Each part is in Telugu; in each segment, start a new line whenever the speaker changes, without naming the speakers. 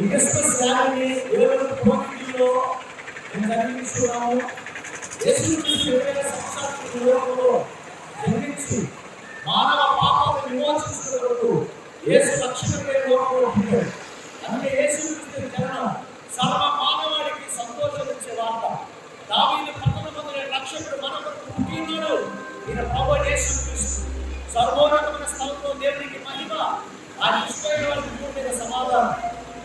ఈ క్రిస్మస్ ర్యాలీని ఏడు కోవిడ్లో మేము జరిగించుకున్నాము యేసుక్రీస్తు ఇరవై సంవత్సరాల లోకంలో జన్మించి మానవ పాపాలను విమోచించుకున్నప్పుడు యేసు రక్షణకే లోకంలో పుట్టాడు. అందుకే యేసుక్రీస్తు జననం సర్వ మానవాళికి సంతోషం ఇచ్చే వార్త. దావీదు పట్టణమందుల రక్షకుడు మన కొరకు పుట్టినాడు ఈయన ప్రభు యేసుక్రీస్తు. సర్వోన్నతమైన స్థలంలో దేవునికి మహిమ ఆ ఇష్టమైన వారికి సమాధానం.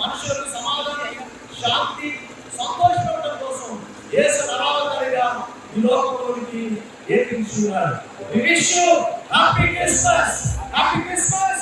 మనుషులకు సమాధానం శాంతి సంతోషపడటం కోసం యేసు నరావతారిగా ఈ లోకంలోనికి ఏర్పించున్నారు We wish you happy Christmas! Happy Christmas!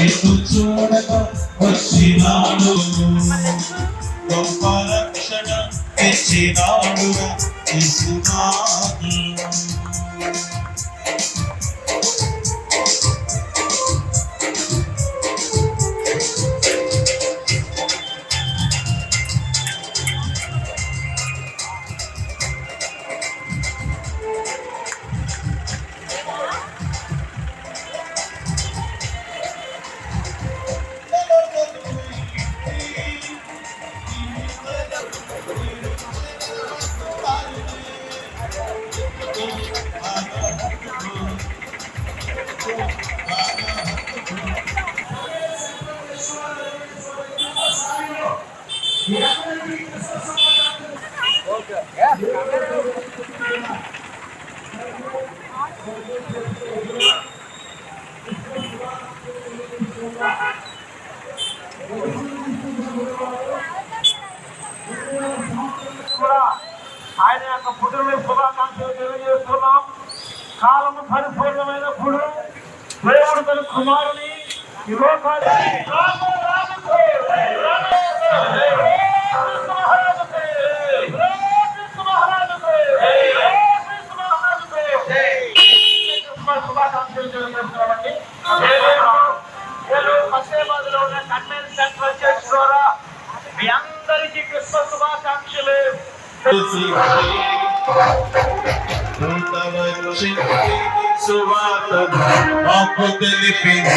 నిన్ను చూడక వచ్చినాడు గొప్ప రక్షణ తెచ్చినాడుగా
ఆయన యొక్క పుట్టిన శుభాకాంక్షలు తెలియజేస్తున్నాం. కాలము పరిపూర్ణమైనప్పుడు దేవుడు తన కుమారుని ఈ లోకాన్ని సంస్కృతి చూపిస్తున్నామండి పశ్చిమాబాద్లో ఉన్న కన్వెన్స్ సెంట్రల్ చర్చ్ ద్వారా మీ అందరికీ క్రిస్మస్ శుభాకాంక్షలు
సువాత తెలిపింది